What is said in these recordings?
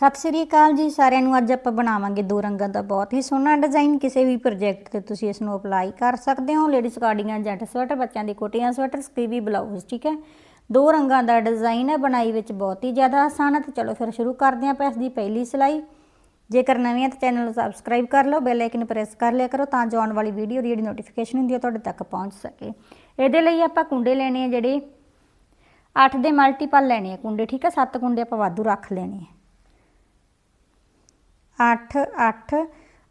ਸਤਿ ਸ੍ਰੀ ਅਕਾਲ ਜੀ, ਸਾਰਿਆਂ ਨੂੰ ਅੱਜ ਆਪਾਂ ਬਣਾਵਾਂਗੇ ਦੋ ਰੰਗਾਂ ਦਾ ਬਹੁਤ ਹੀ ਸੋਹਣਾ ਡਿਜ਼ਾਈਨ ਕਿਸੇ ਵੀ ਪ੍ਰੋਜੈਕਟ ਤੇ ਤੁਸੀਂ ਇਸ ਨੂੰ ਅਪਲਾਈ ਕਰ ਸਕਦੇ ਹੋ। ਲੇਡੀਜ਼ ਕਾਰਡੀਆਂ ਜੈਂਟ ਸਵੈਟਰ ਬੱਚਿਆਂ ਦੀ ਕੋਟੀਆਂ ਸਵੈਟਰ ਸਕੀਵੀ ਬਲਾਊਜ਼ ਠੀਕ ਹੈ? ਦੋ ਰੰਗਾਂ ਦਾ ਡਿਜ਼ਾਈਨ ਹੈ, ਬਣਾਈ ਵਿੱਚ ਬਹੁਤ ਹੀ ਜ਼ਿਆਦਾ ਆਸਾਨ ਹੈ। ਤੇ ਚਲੋ ਫਿਰ ਸ਼ੁਰੂ ਕਰਦੇ ਹਾਂ ਆਪਾਂ ਇਸ ਦੀ ਪਹਿਲੀ ਸਿਲਾਈ। ਜੇਕਰ ਨਵੇਂ ਆ ਤਾਂ ਚੈਨਲ ਨੂੰ ਸਬਸਕ੍ਰਾਈਬ ਕਰ ਲਓ ਬੈਲ ਆਈਕਨ ਪ੍ਰੈਸ ਕਰ ਲਿਆ ਕਰੋ ਤਾਂ ਜੋ ਆਉਣ ਵਾਲੀ ਵੀਡੀਓ ਦੀ ਜਿਹੜੀ ਨੋਟੀਫਿਕੇਸ਼ਨ ਹੁੰਦੀ ਹੈ ਤੁਹਾਡੇ ਤੱਕ ਪਹੁੰਚ ਸਕੇ। ਇਹਦੇ ਲਈ ਆਪਾਂ ਕੁੰਡੇ ਲੈਣੇ ਆ ਜਿਹੜੇ 8 ਦੇ ਮਲਟੀਪਲ ਲੈਣੇ ਆ ਕੁੰਡੇ, ਠੀਕ ਹੈ? 7 ਕੁੰਡੇ ਆਪਾਂ ਵਾਧੂ ਰੱਖ ਲੈਣੇ ਆ। 8 8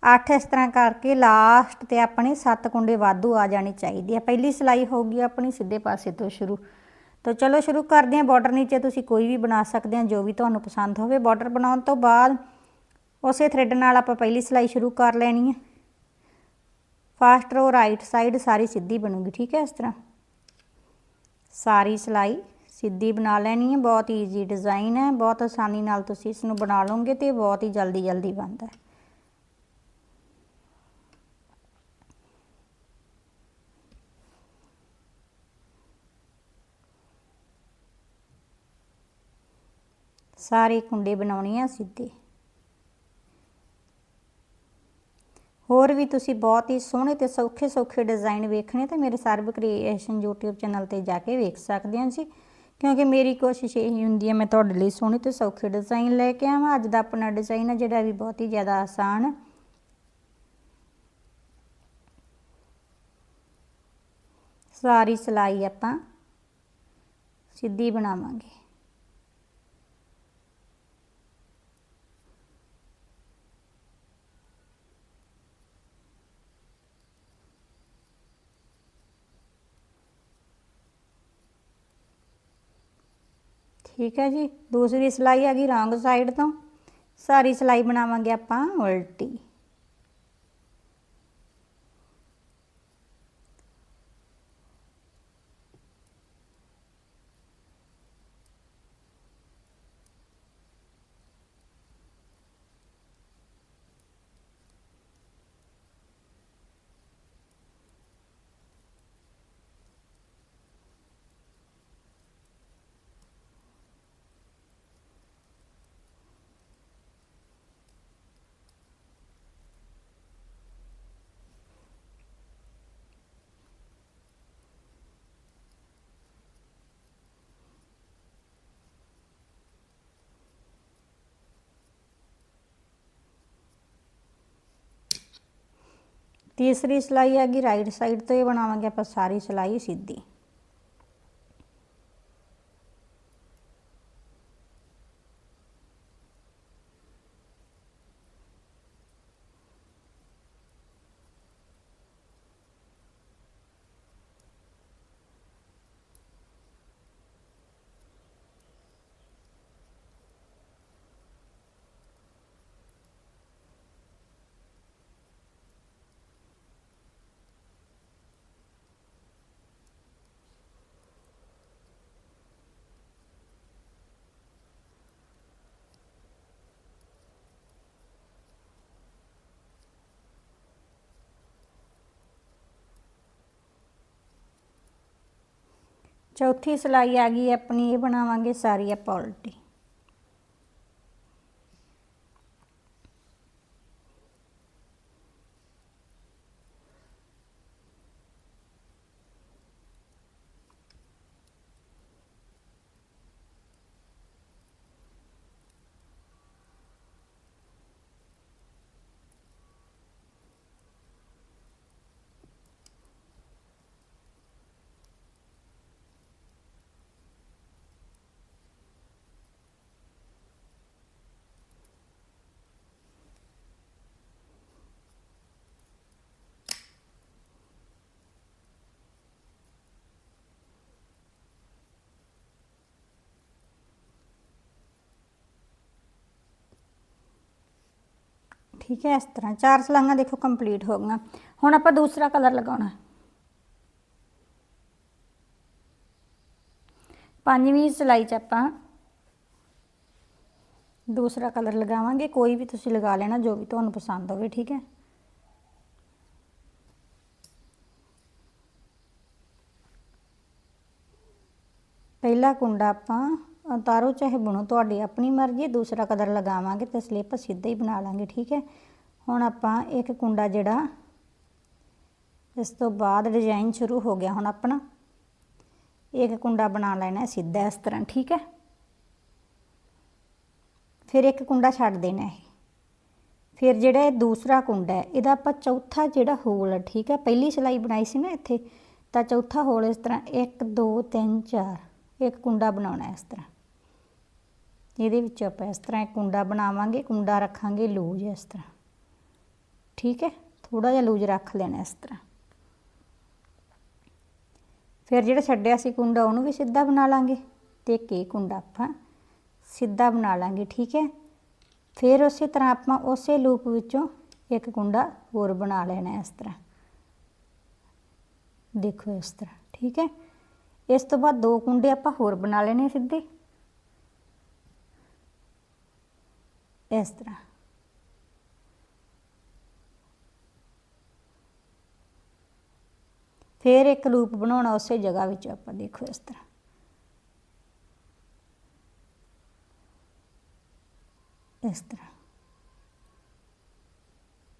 8 ਇਸ ਤਰ੍ਹਾਂ ਕਰਕੇ ਲਾਸਟ ਤੇ ਆਪਣੇ 7 ਕੁੰਡੇ ਵਾਧੂ ਆ ਜਾਣੇ ਚਾਹੀਦੇ ਆ। ਪਹਿਲੀ ਸਿਲਾਈ ਹੋਊਗੀ ਆਪਣੀ ਸਿੱਧੇ ਪਾਸੇ ਤੋਂ ਸ਼ੁਰੂ। ਤਾਂ ਚਲੋ ਸ਼ੁਰੂ ਕਰਦੇ ਹਾਂ। ਬਾਰਡਰ ਨੀਚੇ ਤੁਸੀਂ ਕੋਈ ਵੀ ਬਣਾ ਸਕਦੇ ਹੋ, ਜੋ ਵੀ ਤੁਹਾਨੂੰ ਪਸੰਦ ਹੋਵੇ। ਬਾਰਡਰ ਬਣਾਉਣ ਤੋਂ ਬਾਅਦ ਉਸੇ ਥ੍ਰੈਡ ਨਾਲ ਆਪਾਂ ਪਹਿਲੀ ਸਿਲਾਈ ਸ਼ੁਰੂ ਕਰ ਲੈਣੀ ਹੈ ਫਾਸਟ ਰੋ ਰਾਈਟ ਸਾਈਡ ਸਾਰੀ ਸਿੱਧੀ ਬਣੂਗੀ, ਠੀਕ ਹੈ ਇਸ ਤਰ੍ਹਾਂ। ਸਾਰੀ ਸਿਲਾਈ ਸਿੱਧੀ ਬਣਾ ਲੈਣੀ ਹੈ, ਬਹੁਤ ਈਜ਼ੀ ਡਿਜ਼ਾਈਨ ਹੈ, ਬਹੁਤ ਆਸਾਨੀ ਨਾਲ ਤੁਸੀਂ ਇਸ ਨੂੰ ਬਣਾ ਲਓਗੇ ਤੇ ਬਹੁਤ ਹੀ ਜਲਦੀ ਜਲਦੀ ਬਣਦਾ ਹੈ। ਸਾਰੇ ਕੁੰਡੇ ਬਣਾਉਣੇ ਆ ਸਿੱਧੇ। ਹੋਰ ਵੀ ਤੁਸੀਂ ਬਹੁਤ ਹੀ ਸੋਹਣੇ ਤੇ ਸੌਖੇ ਸੌਖੇ ਡਿਜ਼ਾਈਨ ਵੇਖਣੇ ਤਾਂ ਮੇਰੇ ਸਰਬ ਕ੍ਰੀਏਸ਼ਨ YouTube ਚੈਨਲ ਤੇ ਜਾ ਕੇ ਵੇਖ ਸਕਦੇ ਹੋ ਜੀ। ਕਿਉਂਕਿ ਮੇਰੀ ਕੋਸ਼ਿਸ਼ ਇਹ ਹੁੰਦੀ ਹੈ, ਮੈਂ ਤੁਹਾਡੇ ਲਈ ਸੋਹਣੇ ਤੇ ਸੌਖੇ ਡਿਜ਼ਾਈਨ ਲੈ ਕੇ ਆਵਾਂ। ਅੱਜ ਦਾ ਆਪਣਾ ਡਿਜ਼ਾਈਨ ਹੈ ਜਿਹੜਾ ਵੀ ਬਹੁਤ ਹੀ ਜ਼ਿਆਦਾ ਆਸਾਨ। ਸਾਰੀ ਸਿਲਾਈ ਆਪਾਂ ਸਿੱਧੀ ਬਣਾਵਾਂਗੇ। ਠੀਕ ਹੈ ਜੀ। ਦੂਸਰੀ ਸਿਲਾਈ ਆ ਗਈ ਰੌਂਗ ਸਾਈਡ ਤੋਂ। ਸਾਰੀ ਸਿਲਾਈ ਬਣਾਵਾਂਗੇ ਆਪਾਂ ਉਲਟੀ। ਤੀਸਰੀ ਸਿਲਾਈ ਹੈਗੀ ਰਾਈਟ ਸਾਈਡ ਤੋਂ ਇਹ ਬਣਾਵਾਂਗੇ ਆਪਾਂ ਸਾਰੀ ਸਿਲਾਈ ਸਿੱਧੀ। ਚੌਥੀ ਸਿਲਾਈ ਆ ਗਈ ਆਪਣੀ ਇਹ ਬਣਾਵਾਂਗੇ ਸਾਰੀ ਆਪਾਂ ਉਲਟੀ। ਠੀਕ ਹੈ ਇਸ ਤਰ੍ਹਾਂ ਚਾਰ ਸਲਾਈਆਂ ਦੇਖੋ ਕੰਪਲੀਟ ਹੋ ਗਈਆਂ ਹੁਣ ਆਪਾਂ ਦੂਸਰਾ ਕਲਰ ਲਗਾਉਣਾ ਪੰਜਵੀਂ ਸਿਲਾਈ 'ਚ ਆਪਾਂ ਦੂਸਰਾ ਕਲਰ ਲਗਾਵਾਂਗੇ ਕੋਈ ਵੀ ਤੁਸੀਂ ਲਗਾ ਲੈਣਾ ਜੋ ਵੀ ਤੁਹਾਨੂੰ ਪਸੰਦ ਹੋਵੇ ਠੀਕ ਹੈ ਪਹਿਲਾ ਕੁੰਡਾ ਆਪਾਂ ਉਤਾਰੋ ਚਾਹੇ ਬੁਣੋ, ਤੁਹਾਡੀ ਆਪਣੀ ਮਰਜ਼ੀ, ਦੂਸਰਾ ਕਦਰ ਲਗਾਵਾਂਗੇ ਤੇ ਸਲਿੱਪ ਸਿੱਧਾ ਹੀ ਬਣਾ ਲਾਂਗੇ, ਠੀਕ ਹੈ? ਹੁਣ ਆਪਾਂ ਇੱਕ ਕੁੰਡਾ ਜਿਹੜਾ, ਇਸ ਤੋਂ ਬਾਅਦ ਡਿਜ਼ਾਈਨ ਸ਼ੁਰੂ ਹੋ ਗਿਆ ਹੁਣ ਆਪਣਾ। ਇੱਕ ਕੁੰਡਾ ਬਣਾ ਲੈਣਾ ਸਿੱਧਾ ਇਸ ਤਰ੍ਹਾਂ, ਠੀਕ ਹੈ? ਫਿਰ ਇੱਕ ਕੁੰਡਾ ਛੱਡ ਦੇਣਾ ਹੈ ਫਿਰ ਜਿਹੜਾ ਇਹ ਦੂਸਰਾ ਕੁੰਡਾ ਹੈ, ਇਹਦਾ ਆਪਾਂ ਚੌਥਾ ਜਿਹੜਾ ਹੋਲ ਹੈ ਠੀਕ ਹੈ? ਪਹਿਲੀ ਸਿਲਾਈ ਬਣਾਈ ਸੀ ਨਾ ਇੱਥੇ, ਤਾਂ ਚੌਥਾ ਹੋਲ ਇਸ ਤਰ੍ਹਾਂ 1 2 3 4 ਇੱਕ ਕੁੰਡਾ ਬਣਾਉਣਾ ਇਸ ਤਰ੍ਹਾਂ। ਇਹਦੇ ਵਿੱਚ ਆਪਾਂ ਇਸ ਤਰ੍ਹਾਂ ਇੱਕ ਕੁੰਡਾ ਬਣਾਵਾਂਗੇ, ਕੁੰਡਾ ਰੱਖਾਂਗੇ ਲੂਜ ਇਸ ਤਰ੍ਹਾਂ। ਠੀਕ ਹੈ? ਥੋੜਾ ਜਿਹਾ ਲੂਜ ਰੱਖ ਲੈਣਾ ਇਸ ਤਰ੍ਹਾਂ। ਫਿਰ ਜਿਹੜਾ ਛੱਡਿਆ ਸੀ ਕੁੰਡਾ, ਉਹਨੂੰ ਵੀ ਸਿੱਧਾ ਬਣਾ ਲਾਂਗੇ। ਤੇ ਇੱਕ ਕੁੰਡਾ ਆਪਾਂ ਸਿੱਧਾ ਬਣਾ ਲਾਂਗੇ, ਠੀਕ ਹੈ? ਫਿਰ ਉਸੇ ਤਰ੍ਹਾਂ ਆਪਾਂ ਉਸੇ ਲੂਪ ਵਿੱਚੋਂ ਇੱਕ ਕੁੰਡਾ ਹੋਰ ਬਣਾ ਲੈਣਾ ਇਸ ਤਰ੍ਹਾਂ। ਦੇਖੋ ਇਸ ਤਰ੍ਹਾਂ, ਠੀਕ ਹੈ? ਇਸ ਤੋਂ ਬਾਅਦ ਦੋ ਕੁੰਡੇ ਆਪਾਂ ਹੋਰ ਬਣਾ ਲੈਣੇ ਸਿੱਧੇ। ਇਸ ਤਰ੍ਹਾਂ ਫਿਰ ਇੱਕ ਲੂਪ ਬਣਾਉਣਾ ਉਸੇ ਜਗ੍ਹਾ ਵਿੱਚ ਆਪਾਂ ਦੇਖੋ ਇਸ ਤਰ੍ਹਾਂ। ਇਸ ਤਰ੍ਹਾਂ।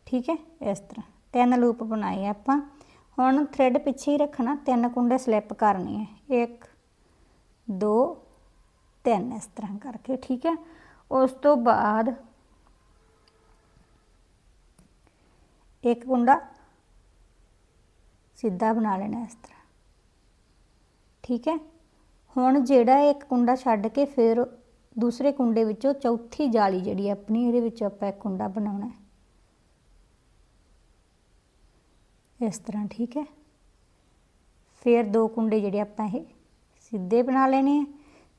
ਠੀਕ ਹੈ? ਇਸ ਤਰ੍ਹਾਂ। ਤਿੰਨ ਲੂਪ ਬਣਾਏ ਆਪਾਂ। ਹੁਣ ਥ੍ਰੈਡ ਪਿੱਛੇ ਹੀ ਰੱਖਣਾ, ਤਿੰਨ ਕੁੰਡੇ ਸਲਿੱਪ ਕਰਨੇ ਹੈ। 1 2 3 ਇਸ ਤਰ੍ਹਾਂ ਕਰਕੇ, ਠੀਕ ਹੈ? ਉਸ ਤੋਂ ਬਾਅਦ ਇੱਕ ਕੁੰਡਾ ਸਿੱਧਾ ਬਣਾ ਲੈਣਾ ਇਸ ਤਰ੍ਹਾਂ। ਠੀਕ ਹੈ? ਹੁਣ ਜਿਹੜਾ ਇੱਕ ਕੁੰਡਾ ਛੱਡ ਕੇ ਫਿਰ ਦੂਸਰੇ ਕੁੰਡੇ ਵਿੱਚੋਂ ਚੌਥੀ ਜਾਲੀ ਜਿਹੜੀ ਆਪਣੀ ਇਹਦੇ ਵਿੱਚ ਆਪਾਂ ਇੱਕ ਕੁੰਡਾ ਬਣਾਉਣਾ ਹੈ। ਇਸ ਤਰ੍ਹਾਂ, ਠੀਕ ਹੈ? ਫਿਰ ਦੋ ਕੁੰਡੇ ਜਿਹੜੇ ਆਪਾਂ ਇਹ ਸਿੱਧੇ ਬਣਾ ਲੈਣੇ ਆ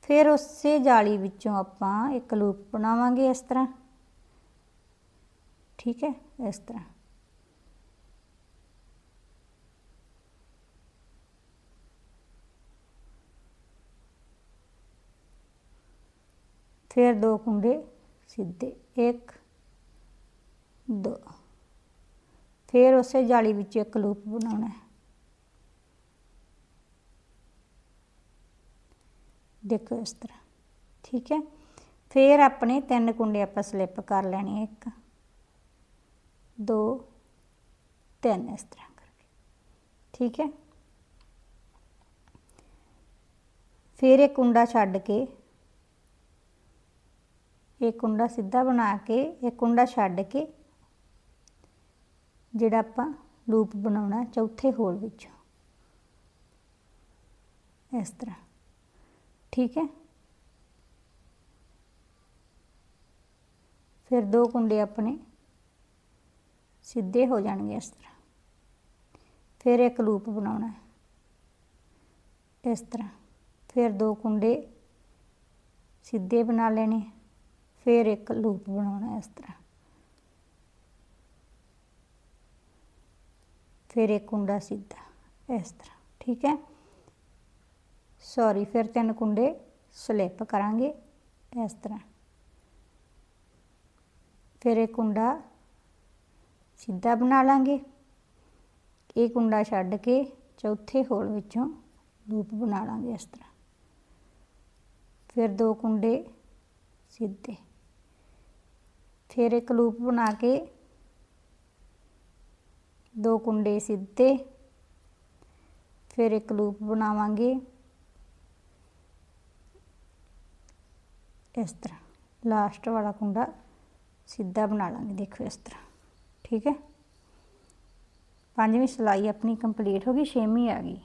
ਫਿਰ ਉਸੇ ਜਾਲੀ ਵਿੱਚੋਂ ਆਪਾਂ ਇੱਕ ਲੂਪ ਬਣਾਵਾਂਗੇ ਇਸ ਤਰ੍ਹਾਂ। ਠੀਕ ਹੈ, ਇਸ ਤਰ੍ਹਾਂ। ਫਿਰ ਦੋ ਕੁੰਡੇ ਸਿੱਧੇ 1 2 ਫਿਰ ਉਸੇ ਜਾਲੀ ਵਿੱਚ ਇੱਕ ਲੂਪ ਬਣਾਉਣਾ ਹੈ। ਦੇਖੋ ਇਸ ਤਰ੍ਹਾਂ, ਠੀਕ ਹੈ? ਫਿਰ ਆਪਣੇ ਤਿੰਨ ਕੁੰਡੇ ਆਪਾਂ ਸਲਿੱਪ ਕਰ ਲੈਣੇ ਇੱਕ, ਦੋ, ਤਿੰਨ ਇਸ ਤਰ੍ਹਾਂ ਕਰਕੇ, ਠੀਕ ਹੈ? ਫਿਰ ਇੱਕ ਕੁੰਡਾ ਛੱਡ ਕੇ, ਇਹ ਕੁੰਡਾ ਸਿੱਧਾ ਬਣਾ ਕੇ, ਇਹ ਕੁੰਡਾ ਛੱਡ ਕੇ ਜਿਹੜਾ ਆਪਾਂ ਲੂਪ ਬਣਾਉਣਾ ਚੌਥੇ ਹੋਲ ਵਿੱਚੋਂ, ਇਸ ਤਰ੍ਹਾਂ। ਠੀਕ ਹੈ। ਫਿਰ ਦੋ ਕੁੰਡੇ ਆਪਣੇ ਸਿੱਧੇ ਹੋ ਜਾਣਗੇ ਇਸ ਤਰ੍ਹਾਂ। ਫਿਰ ਇੱਕ ਲੂਪ ਬਣਾਉਣਾ ਹੈ। ਇਸ ਤਰ੍ਹਾਂ ਫਿਰ ਦੋ ਕੁੰਡੇ ਸਿੱਧੇ ਬਣਾ ਲੈਣੇ ਫਿਰ ਇੱਕ ਲੂਪ ਬਣਾਉਣਾ ਇਸ ਤਰ੍ਹਾਂ। ਫਿਰ ਇੱਕ ਕੁੰਡਾ ਸਿੱਧਾ, ਇਸ ਤਰ੍ਹਾਂ, ਠੀਕ ਹੈ। ਸੌਰੀ ਫਿਰ ਤਿੰਨ ਕੁੰਡੇ ਸਲਿੱਪ ਕਰਾਂਗੇ ਇਸ ਤਰ੍ਹਾਂ। ਫਿਰ ਇਹ ਕੁੰਡਾ ਸਿੱਧਾ ਬਣਾ ਲਾਂਗੇ। ਇਹ ਕੁੰਡਾ ਛੱਡ ਕੇ ਚੌਥੇ ਹੋਲ ਵਿੱਚੋਂ ਲੂਪ ਬਣਾ ਲਾਂਗੇ ਇਸ ਤਰ੍ਹਾਂ। ਫਿਰ ਦੋ ਕੁੰਡੇ ਸਿੱਧੇ। ਫਿਰ ਇੱਕ ਲੂਪ ਬਣਾ ਕੇ ਦੋ ਕੁੰਡੇ ਸਿੱਧੇ। ਫਿਰ ਇੱਕ ਲੂਪ ਬਣਾਵਾਂਗੇ। ਇਸ ਤਰ੍ਹਾਂ। ਲਾਸਟ ਵਾਲਾ ਕੁੰਡਾ ਸਿੱਧਾ ਬਣਾ ਲਾਂਗੇ। ਦੇਖੋ ਇਸ ਤਰ੍ਹਾਂ। ਠੀਕ ਹੈ? ਪੰਜਵੀਂ ਸਿਲਾਈ ਆਪਣੀ ਕੰਪਲੀਟ ਹੋ ਗਈ, ਛੇਵੀਂ ਆ ਗਈ।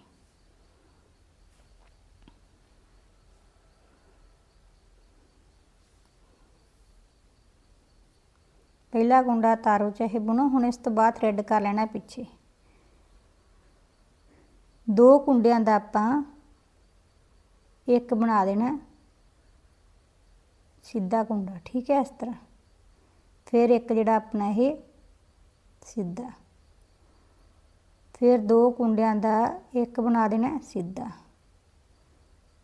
ਪਹਿਲਾ ਕੁੰਡਾ ਤਾਰੋ ਚਾਹੇ ਬੁਣੋ, ਹੁਣ ਇਸ ਤੋਂ ਬਾਅਦ ਥਰੈਡ ਕਰ ਲੈਣਾ ਪਿੱਛੇ। ਦੋ ਕੁੰਡਿਆਂ ਦਾ ਆਪਾਂ ਇੱਕ ਬਣਾ ਦੇਣਾ। ਸਿੱਧਾ ਕੁੰਡਾ, ਠੀਕ ਹੈ ਇਸ ਤਰ੍ਹਾਂ। ਫਿਰ ਇੱਕ ਜਿਹੜਾ ਆਪਣਾ ਇਹ ਸਿੱਧਾ। ਫਿਰ ਦੋ ਕੁੰਡਿਆਂ ਦਾ ਇੱਕ ਬਣਾ ਦੇਣਾ ਸਿੱਧਾ।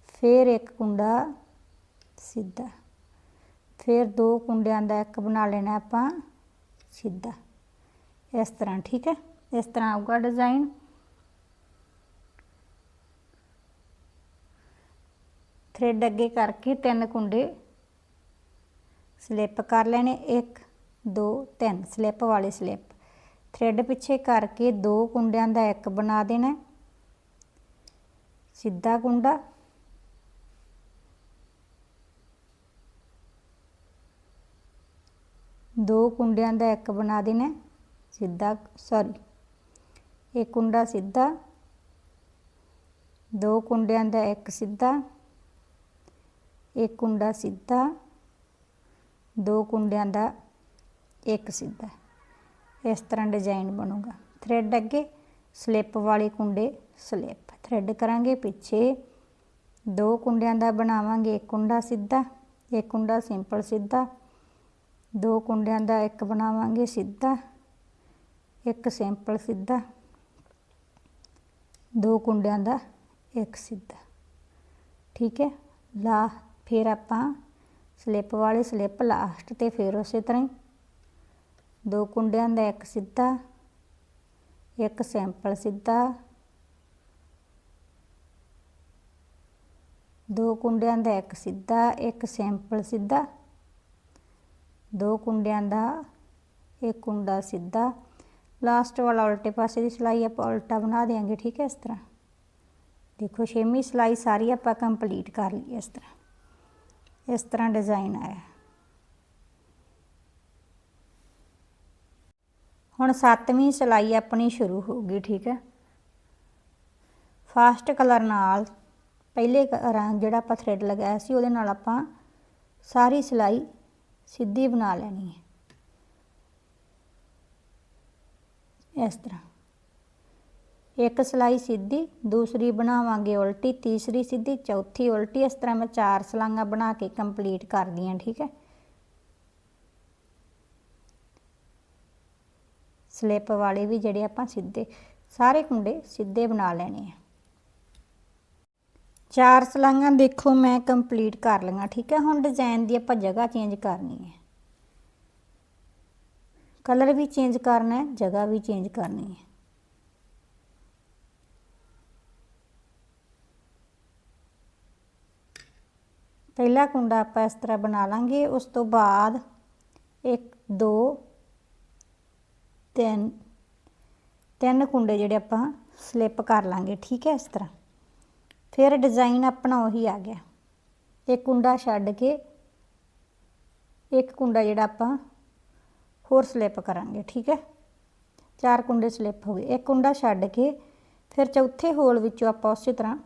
ਫਿਰ ਇੱਕ ਕੁੰਡਾ ਸਿੱਧਾ। ਫਿਰ ਦੋ ਕੁੰਡਿਆਂ ਦਾ ਇੱਕ ਬਣਾ ਲੈਣਾ ਆਪਾਂ ਸਿੱਧਾ। ਇਸ ਤਰ੍ਹਾਂ, ਠੀਕ ਹੈ? ਇਸ ਤਰ੍ਹਾਂ ਆਊਗਾ ਡਿਜ਼ਾਈਨ। ਥ੍ਰੈਡ ਅੱਗੇ ਕਰਕੇ ਤਿੰਨ ਕੁੰਡੇ ਸਲਿੱਪ ਕਰ ਲੈਣੇ 1 2 3 ਸਲਿੱਪ ਵਾਲੇ ਸਲਿੱਪ। ਥ੍ਰੈਡ ਪਿੱਛੇ ਕਰਕੇ ਦੋ ਕੁੰਡਿਆਂ ਦਾ ਇੱਕ ਬਣਾ ਦੇਣਾ। ਸਿੱਧਾ ਕੁੰਡਾ। ਦੋ ਕੁੰਡਿਆਂ ਦਾ ਇੱਕ ਬਣਾ ਦੇਣਾ। ਸਿੱਧਾ ਸੌਰੀ ਇੱਕ ਕੁੰਡਾ ਸਿੱਧਾ। ਦੋ ਕੁੰਡਿਆਂ ਦਾ ਇੱਕ ਸਿੱਧਾ। ਇੱਕ ਕੁੰਡਾ ਸਿੱਧਾ। ਦੋ ਕੁੰਡਿਆਂ ਦਾ ਇੱਕ ਸਿੱਧਾ। ਇਸ ਤਰ੍ਹਾਂ ਡਿਜ਼ਾਈਨ ਬਣੂਗਾ। ਥ੍ਰੈਡ ਅੱਗੇ ਸਲਿੱਪ ਵਾਲੇ ਕੁੰਡੇ ਸਲਿੱਪ ਥ੍ਰੈਡ ਕਰਾਂਗੇ ਪਿੱਛੇ। ਦੋ ਕੁੰਡਿਆਂ ਦਾ ਬਣਾਵਾਂਗੇ, ਇੱਕ ਕੁੰਡਾ ਸਿੱਧਾ, ਇੱਕ ਕੁੰਡਾ ਸਿੰਪਲ ਸਿੱਧਾ। ਦੋ ਕੁੰਡਿਆਂ ਦਾ ਇੱਕ ਬਣਾਵਾਂਗੇ ਸਿੱਧਾ, ਇੱਕ ਸਿੰਪਲ ਸਿੱਧਾ। ਦੋ ਕੁੰਡਿਆਂ ਦਾ ਇੱਕ ਸਿੱਧਾ। ਠੀਕ ਹੈ? ਲਾ, ਫਿਰ ਆਪਾਂ ਸਲਿੱਪ ਵਾਲੀ ਸਲਿੱਪ ਲਾਸਟ ਤੇ ਫਿਰ ਉਸੇ ਤਰ੍ਹਾਂ ਹੀ। ਦੋ ਕੁੰਡਿਆਂ ਦਾ ਇੱਕ ਸਿੱਧਾ, ਇੱਕ ਸੈਂਪਲ ਸਿੱਧਾ। ਦੋ ਕੁੰਡਿਆਂ ਦਾ ਇੱਕ ਸਿੱਧਾ, ਇੱਕ ਸੈਂਪਲ ਸਿੱਧਾ। ਦੋ ਕੁੰਡਿਆਂ ਦਾ ਇੱਕ ਕੁੰਡਾ ਸਿੱਧਾ। ਲਾਸਟ ਵਾਲਾ ਉਲਟੇ ਪਾਸੇ ਦੀ ਸਿਲਾਈ ਆਪਾਂ ਉਲਟਾ ਬਣਾ ਦੇਾਂਗੇ ਠੀਕ ਹੈ ਇਸ ਤਰ੍ਹਾਂ। ਦੇਖੋ, ਛੇਵੀਂ ਸਿਲਾਈ ਸਾਰੀ ਆਪਾਂ ਕੰਪਲੀਟ ਕਰ ਲਈ ਇਸ ਤਰ੍ਹਾਂ। ਇਸ ਤਰ੍ਹਾਂ ਡਿਜ਼ਾਈਨ ਆਇਆ। ਹੁਣ ਸੱਤਵੀਂ ਸਿਲਾਈ ਆਪਣੀ ਸ਼ੁਰੂ ਹੋ ਗਈ ਠੀਕ ਹੈ। ਫਾਸਟ ਕਲਰ ਨਾਲ ਪਹਿਲੇ ਰੰਗ ਜਿਹੜਾ ਆਪਾਂ ਥ੍ਰੈਡ ਲਗਾਇਆ ਸੀ, ਉਹਦੇ ਨਾਲ ਆਪਾਂ ਸਾਰੀ ਸਿਲਾਈ ਸਿੱਧੀ ਬਣਾ ਲੈਣੀ ਹੈ। ਇਸ ਤਰ੍ਹਾਂ। ਇੱਕ ਸਿਲਾਈ ਸਿੱਧੀ, ਦੂਸਰੀ ਬਣਾਵਾਂਗੇ ਉਲਟੀ, ਤੀਸਰੀ ਸਿੱਧੀ, ਚੌਥੀ ਉਲਟੀ, ਇਸ ਤਰ੍ਹਾਂ ਮੈਂ ਚਾਰ ਸਲਾਈਆਂ ਬਣਾ ਕੇ ਕੰਪਲੀਟ ਕਰਦੀ ਹਾਂ, ਠੀਕ ਹੈ। ਸਲਿੱਪ ਵਾਲੇ ਵੀ ਜਿਹੜੇ ਆਪਾਂ ਸਿੱਧੇ, ਸਾਰੇ ਕੁੰਡੇ ਸਿੱਧੇ ਬਣਾ ਲੈਣੇ ਆ। ਚਾਰ ਸਲਾਈਆਂ ਦੇਖੋ ਮੈਂ ਕੰਪਲੀਟ ਕਰ ਲਈਆਂ, ਠੀਕ ਹੈ। ਹੁਣ ਡਿਜ਼ਾਈਨ ਦੀ ਆਪਾਂ ਜਗ੍ਹਾ ਚੇਂਜ ਕਰਨੀ ਹੈ। ਕਲਰ ਵੀ ਚੇਂਜ ਕਰਨਾ ਹੈ, ਜਗ੍ਹਾ ਵੀ ਚੇਂਜ ਕਰਨੀ ਹੈ। ਪਹਿਲਾ ਕੁੰਡਾ ਆਪਾਂ ਇਸ ਤਰ੍ਹਾਂ ਬਣਾ ਲਾਂਗੇ, ਉਸ ਤੋਂ ਬਾਅਦ 1 2 3 ਤਿੰਨ ਕੁੰਡੇ ਜਿਹੜੇ ਆਪਾਂ ਸਲਿੱਪ ਕਰ ਲਾਂਗੇ, ਠੀਕ ਹੈ ਇਸ ਤਰ੍ਹਾਂ। ਫਿਰ ਡਿਜ਼ਾਈਨ ਆਪਣਾ ਉਹੀ ਆ ਗਿਆ। ਇੱਕ ਕੁੰਡਾ ਛੱਡ ਕੇ ਇੱਕ ਕੁੰਡਾ ਜਿਹੜਾ ਆਪਾਂ ਹੋਰ ਸਲਿੱਪ ਕਰਾਂਗੇ, ਠੀਕ ਹੈ। ਚਾਰ ਕੁੰਡੇ ਸਲਿੱਪ ਹੋ ਗਏ। ਇੱਕ ਕੁੰਡਾ ਛੱਡ ਕੇ ਫਿਰ ਚੌਥੇ ਹੋਲ ਵਿੱਚੋਂ ਆਪਾਂ ਉਸੇ ਤਰ੍ਹਾਂ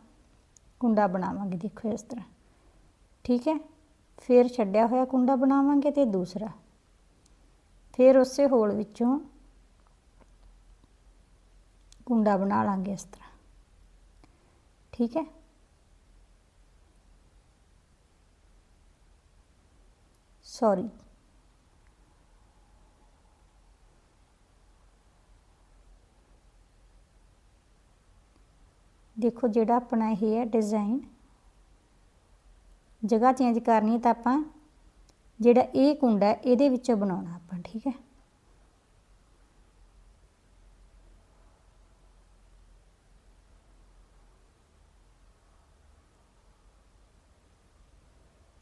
ਕੁੰਡਾ ਬਣਾਵਾਂਗੇ, ਦੇਖੋ ਇਸ ਤਰ੍ਹਾਂ। ਠੀਕ ਹੈ? ਫਿਰ ਛੱਡਿਆ ਹੋਇਆ ਕੁੰਡਾ ਬਣਾਵਾਂਗੇ ਤੇ ਦੂਸਰਾ। ਫਿਰ ਉਸੇ ਹੋਲ ਵਿੱਚੋਂ ਕੁੰਡਾ ਬਣਾ ਲਾਂਗੇ ਇਸ ਤਰ੍ਹਾਂ। ਠੀਕ ਹੈ? ਸੌਰੀ ਦੇਖੋ ਜਿਹੜਾ ਆਪਣਾ ਇਹ ਹੈ ਡਿਜ਼ਾਈਨ ਜਗ੍ਹਾ ਚੇਂਜ ਕਰਨੀ ਤਾਂ ਆਪਾਂ ਜਿਹੜਾ ਇਹ ਕੁੰਡਾ ਇਹਦੇ ਵਿੱਚੋਂ ਬਣਾਉਣਾ ਆਪਾਂ, ਠੀਕ ਹੈ?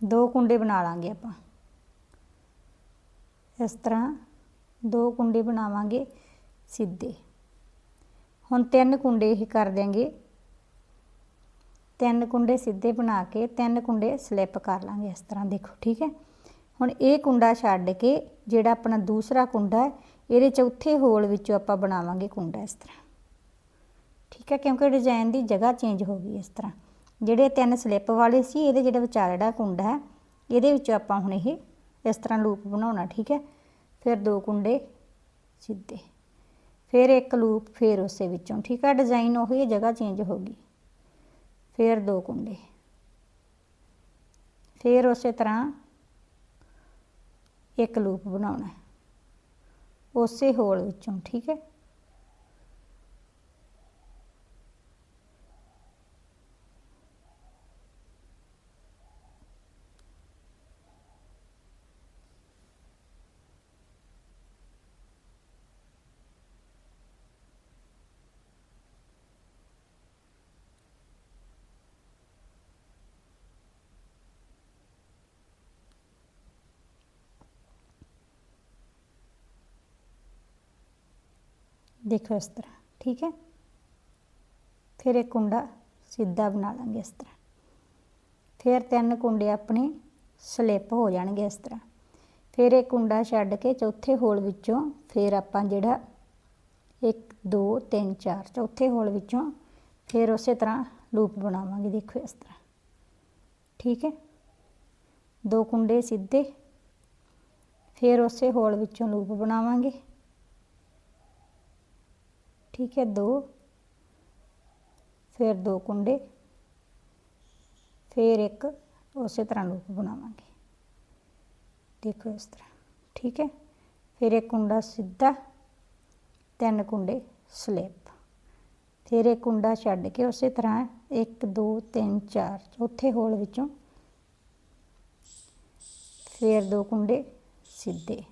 ਦੋ ਕੁੰਡੇ ਬਣਾ ਲਾਂਗੇ ਆਪਾਂ। ਇਸ ਤਰ੍ਹਾਂ ਦੋ ਕੁੰਡੇ ਬਣਾਵਾਂਗੇ ਸਿੱਧੇ। ਹੁਣ ਤਿੰਨ ਕੁੰਡੇ ਇਹ ਕਰ ਦਿਆਂਗੇ। ਤਿੰਨ ਕੁੰਡੇ ਸਿੱਧੇ ਬਣਾ ਕੇ ਤਿੰਨ ਕੁੰਡੇ ਸਲਿੱਪ ਕਰ ਲਾਂਗੇ ਇਸ ਤਰ੍ਹਾਂ ਦੇਖੋ, ਠੀਕ ਹੈ? ਹੁਣ ਇਹ ਕੁੰਡਾ ਛੱਡ ਕੇ ਜਿਹੜਾ ਆਪਣਾ ਦੂਸਰਾ ਕੁੰਡਾ ਹੈ, ਇਹਦੇ ਚੌਥੇ ਹੋਲ ਵਿੱਚੋਂ ਆਪਾਂ ਬਣਾਵਾਂਗੇ ਕੁੰਡਾ ਇਸ ਤਰ੍ਹਾਂ। ਠੀਕ ਹੈ? ਕਿਉਂਕਿ ਡਿਜ਼ਾਈਨ ਦੀ ਜਗ੍ਹਾ ਚੇਂਜ ਹੋ ਗਈ ਇਸ ਤਰ੍ਹਾਂ। ਜਿਹੜੇ ਤਿੰਨ ਸਲਿੱਪ ਵਾਲੇ ਸੀ, ਇਹਦੇ ਜਿਹੜਾ ਵਿਚਾਰ ਜਿਹੜਾ ਕੁੰਡਾ ਹੈ, ਇਹਦੇ ਵਿੱਚੋਂ ਆਪਾਂ ਹੁਣ ਇਹ ਇਸ ਤਰ੍ਹਾਂ ਲੂਪ ਬਣਾਉਣਾ, ਠੀਕ ਹੈ? ਫਿਰ ਦੋ ਕੁੰਡੇ ਸਿੱਧੇ। ਫਿਰ ਇੱਕ ਲੂਪ ਫਿਰ ਉਸੇ ਵਿੱਚੋਂ, ਠੀਕ ਹੈ? ਡਿਜ਼ਾਈਨ ਉਹੀ ਜਗ੍ਹਾ ਚੇਂਜ ਹੋ ਗਈ। ਫਿਰ ਦੋ ਕੁੰਡੇ। ਫਿਰ ਉਸੇ ਤਰ੍ਹਾਂ ਇੱਕ ਲੂਪ ਬਣਾਉਣਾ। ਉਸੇ ਹੋਲ ਵਿੱਚੋਂ ਠੀਕ ਹੈ? ਦੇਖੋ ਇਸ ਤਰ੍ਹਾਂ, ਠੀਕ ਹੈ? ਫਿਰ ਇੱਕ ਕੁੰਡਾ ਸਿੱਧਾ ਬਣਾ ਲਾਂਗੇ ਇਸ ਤਰ੍ਹਾਂ। ਫਿਰ ਤਿੰਨ ਕੁੰਡੇ ਆਪਣੇ ਸਲਿੱਪ ਹੋ ਜਾਣਗੇ ਇਸ ਤਰ੍ਹਾਂ। ਫਿਰ ਇਹ ਕੁੰਡਾ ਛੱਡ ਕੇ ਚੌਥੇ ਹੋਲ ਵਿੱਚੋਂ ਫਿਰ ਆਪਾਂ ਜਿਹੜਾ 1 2 3 4 ਚੌਥੇ ਹੋਲ ਵਿੱਚੋਂ ਫਿਰ ਉਸੇ ਤਰ੍ਹਾਂ ਲੂਪ ਬਣਾਵਾਂਗੇ, ਦੇਖੋ ਇਸ ਤਰ੍ਹਾਂ। ਠੀਕ ਹੈ? ਦੋ ਕੁੰਡੇ ਸਿੱਧੇ, ਫਿਰ ਉਸੇ ਹੋਲ ਵਿੱਚੋਂ ਲੂਪ ਬਣਾਵਾਂਗੇ। ਠੀਕ ਹੈ, ਦੋ। ਫਿਰ ਦੋ ਕੁੰਡੇ। ਫਿਰ ਇੱਕ, ਉਸੇ ਤਰ੍ਹਾਂ ਲੂਪ ਬਣਾਵਾਂਗੇ। ਦੇਖੋ ਇਸ ਤਰ੍ਹਾਂ, ਠੀਕ ਹੈ। ਫਿਰ ਇੱਕ ਕੁੰਡਾ ਸਿੱਧਾ, ਤਿੰਨ ਕੁੰਡੇ ਸਲਿੱਪ। ਫਿਰ ਇੱਕ ਕੁੰਡਾ ਛੱਡ ਕੇ ਉਸੇ ਤਰ੍ਹਾਂ 1 2 3 4 ਚੌਥੇ ਹੋਲ ਵਿੱਚੋਂ ਫਿਰ ਦੋ ਕੁੰਡੇ ਸਿੱਧੇ।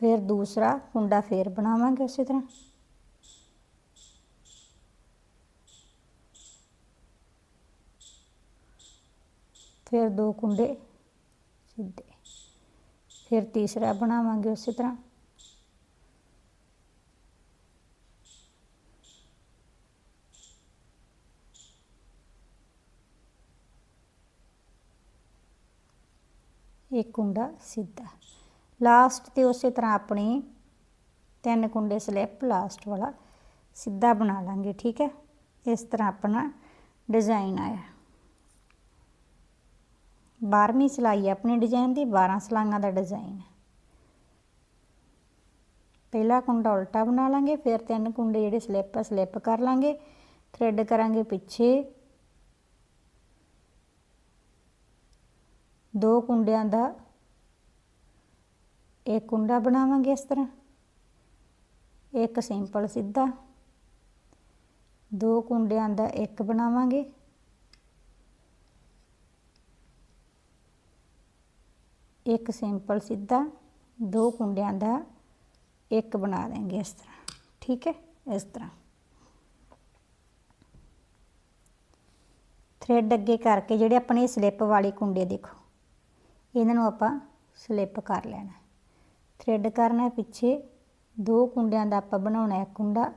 ਫਿਰ ਦੂਸਰਾ ਕੁੰਡਾ ਫੇਰ ਬਣਾਵਾਂਗੇ ਉਸੇ ਤਰ੍ਹਾਂ। ਫਿਰ ਦੋ ਕੁੰਡੇ ਸਿੱਧੇ। ਫਿਰ ਤੀਸਰਾ ਬਣਾਵਾਂਗੇ ਉਸੇ ਤਰ੍ਹਾਂ। ਇੱਕ ਕੁੰਡਾ ਸਿੱਧਾ। ਲਾਸਟ ਤੇ ਉਸੇ ਤਰ੍ਹਾਂ ਆਪਣੀ ਤਿੰਨ ਕੁੰਡੇ ਸਲਿੱਪ ਲਾਸਟ ਵਾਲਾ ਸਿੱਧਾ ਬਣਾ ਲਾਂਗੇ, ਠੀਕ ਹੈ? ਇਸ ਤਰ੍ਹਾਂ ਆਪਣਾ ਡਿਜ਼ਾਈਨ ਆਇਆ। 12ਵੀਂ ਸਿਲਾਈ ਹੈ ਆਪਣੇ ਡਿਜ਼ਾਈਨ ਦੀ 12 ਸਲਾਈਆਂ ਦਾ ਡਿਜ਼ਾਈਨ ਹੈ। ਪਹਿਲਾ ਕੁੰਡਾ ਉਲਟਾ ਬਣਾ ਲਾਂਗੇ, ਫਿਰ ਤਿੰਨ ਕੁੰਡੇ ਜਿਹੜੇ ਸਲਿੱਪ ਸਲਿੱਪ ਕਰ ਲਾਂਗੇ, ਥ੍ਰੈਡ ਕਰਾਂਗੇ ਪਿੱਛੇ। ਦੋ ਕੁੰਡਿਆਂ ਦਾ ਇੱਕ ਕੁੰਡਾ ਬਣਾਵਾਂਗੇ ਇਸ ਤਰ੍ਹਾਂ। ਇੱਕ ਸਿੰਪਲ ਸਿੱਧਾ। ਦੋ ਕੁੰਡਿਆਂ ਦਾ ਇੱਕ ਬਣਾਵਾਂਗੇ। ਇੱਕ ਸਿੰਪਲ ਸਿੱਧਾ, ਦੋ ਕੁੰਡਿਆਂ ਦਾ ਇੱਕ ਬਣਾ ਦੇਂਗੇ ਇਸ ਤਰ੍ਹਾਂ। ਠੀਕ ਹੈ? ਇਸ ਤਰ੍ਹਾਂ। ਥ੍ਰੈਡ ਅੱਗੇ ਕਰਕੇ ਜਿਹੜੇ ਆਪਣੇ ਸਲਿੱਪ ਵਾਲੇ ਕੁੰਡੇ ਦੇਖੋ, ਇਹਨਾਂ ਨੂੰ ਆਪਾਂ ਸਲਿੱਪ ਕਰ ਲੈਣਾ। ਥ੍ਰੈਡ ਕਰਨਾ ਪਿੱਛੇ। ਦੋ ਕੁੰਡਿਆਂ ਦਾ ਆਪਾਂ ਬਣਾਉਣਾ ਹੈ ਕੁੰਡਾ।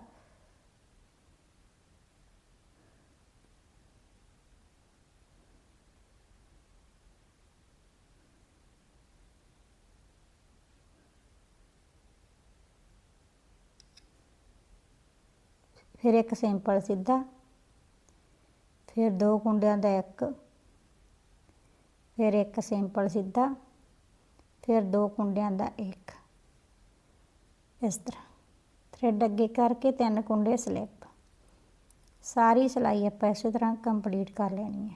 ਫਿਰ ਇੱਕ ਸਿੰਪਲ ਸਿੱਧਾ। ਫਿਰ ਦੋ ਕੁੰਡਿਆਂ ਦਾ ਇੱਕ। ਫਿਰ ਇੱਕ ਸਿੰਪਲ ਸਿੱਧਾ। ਫਿਰ ਦੋ ਕੁੰਡਿਆਂ ਦਾ ਇੱਕ। ਇਸ ਤਰ੍ਹਾਂ। ਥ੍ਰੈਡ ਅੱਗੇ ਕਰਕੇ ਤਿੰਨ ਕੁੰਡੇ ਸਲਿੱਪ। ਸਾਰੀ ਸਿਲਾਈ ਆਪਾਂ ਇਸੇ ਤਰ੍ਹਾਂ ਕੰਪਲੀਟ ਕਰ ਲੈਣੀ ਹੈ।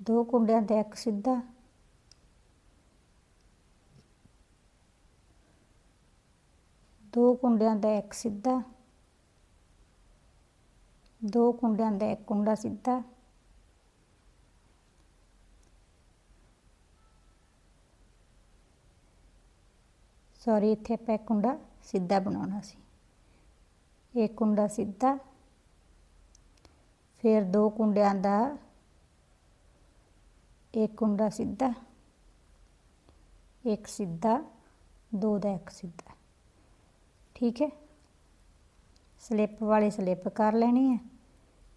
ਦੋ ਕੁੰਡਿਆਂ ਦਾ ਇੱਕ ਸਿੱਧਾ। ਦੋ ਕੁੰਡਿਆਂ ਦਾ ਇੱਕ ਸਿੱਧਾ। ਦੋ ਕੁੰਡਿਆਂ ਦਾ ਇੱਕ ਕੁੰਡਾ ਸਿੱਧਾ। ਸੌਰੀ ਇੱਥੇ ਆਪਾਂ ਇੱਕ ਕੁੰਡਾ ਸਿੱਧਾ ਬਣਾਉਣਾ ਸੀ। ਇੱਕ ਕੁੰਡਾ ਸਿੱਧਾ, ਫਿਰ ਦੋ ਕੁੰਡਿਆਂ ਦਾ ਇੱਕ ਕੁੰਡਾ ਸਿੱਧਾ, ਇੱਕ ਸਿੱਧਾ, ਦੋ ਦਾ ਇੱਕ ਸਿੱਧਾ। ਠੀਕ ਹੈ? ਸਲਿੱਪ ਵਾਲੀ ਸਲਿੱਪ ਕਰ ਲੈਣੀ ਹੈ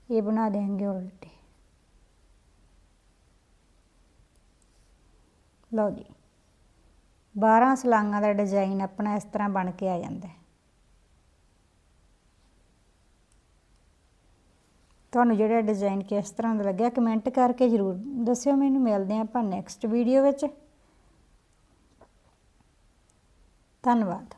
ਇਹ ਬਣਾ ਦੇਾਂਗੇ ਉਲਟੇ। ਲਓ ਜੀ 12 ਸਲਾਂਗਾ ਦਾ ਡਿਜ਼ਾਈਨ ਆਪਣਾ ਇਸ ਤਰ੍ਹਾਂ ਬਣ ਕੇ ਆ ਜਾਂਦਾ ਹੈ। ਤੁਹਾਨੂੰ ਜਿਹੜਾ ਡਿਜ਼ਾਈਨ ਕਿਸ ਤਰ੍ਹਾਂ ਦਾ ਲੱਗਿਆ ਕਮੈਂਟ ਕਰਕੇ ਜ਼ਰੂਰ ਦੱਸਿਓ ਮੈਨੂੰ। ਮਿਲਦੇ ਆਪਾਂ ਨੈਕਸਟ ਵੀਡੀਓ ਵਿੱਚ। ਧੰਨਵਾਦ।